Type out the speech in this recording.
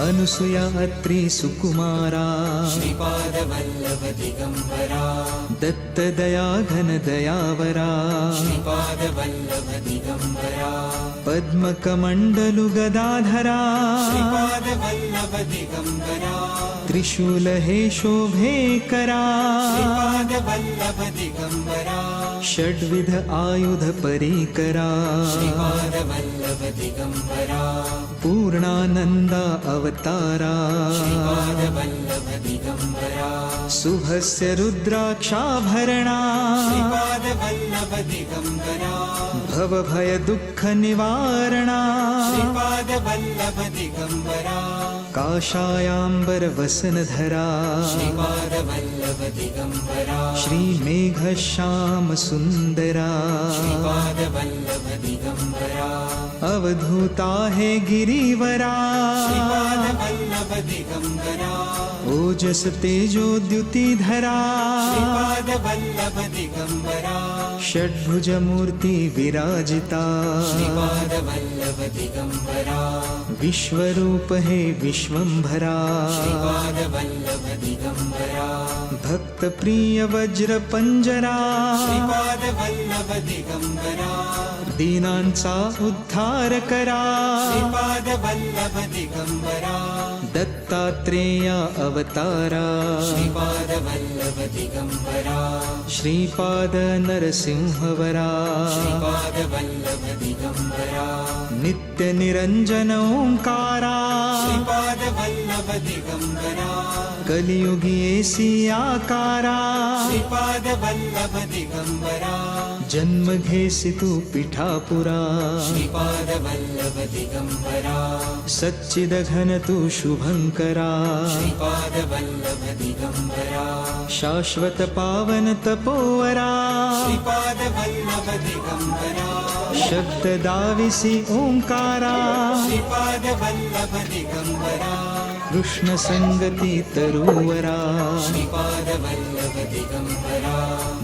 अनुसुयात्रिसुकुमारादिगम्बरा दत्तदयाघनदयावरा पादवल्लभदिगम्बरा पद्मकमण्डलुगदाधरादवल्लभदिगम्बरा त्रिशूलहे शोभेकरादवल्लभदिगम्बरा षड्विध आयुध परिकरा। श्रीपादवल्लभ दिगम्बरा पूर्णानन्दा अवतारा। श्रीपादवल्लभ दिगम्बरा शुभस्य रुद्राक्षाभरणा। श्रीपादवल्लभ दिगम्बरा भवभयदुःखनिवारणा। श्रीपादवल्लभ दिगम्बरा श्रीपादवल्लभ दिगम्बरा श्रीमेघश्यामसुन्दरा। श्रीपादवल्लभ दिगम्बरा अवधूता हे गिरिवरा। ओजस तेजोद्युतिधरा षड्भुजमूर्ति विराजिता। विश्वरूप हे विश्वम्भरा भक्त प्रिय श्रीपादवल्लभ दिगम्बरा दीनांचा उद्धार करा दत्तात्रेया अवतारा। श्रीपाद नरसिंहवरा। श्रीपादवल्लभ दिगम्बरा नित्यनिरञ्जन ओङ्कारा श्रीपादवल्लभ दिगम्बरा कलियुगी एसी आकारा। श्रीपादवल्लभ दिगम्बरा जन्म घेसि तू पिठापुरा। श्रीपादवल्लभ दिगम्बरा सच्चिदघन तू शुभङ्करा। श्रीपादवल्लभ दिगम्बरा शाश्वत पावन तपोवरा श्रीपादवल्लभ दिगम्बरा शब्ददाविसि ओङ्कारागं कृष्णसङ्गति तरुवरा तरोवरा।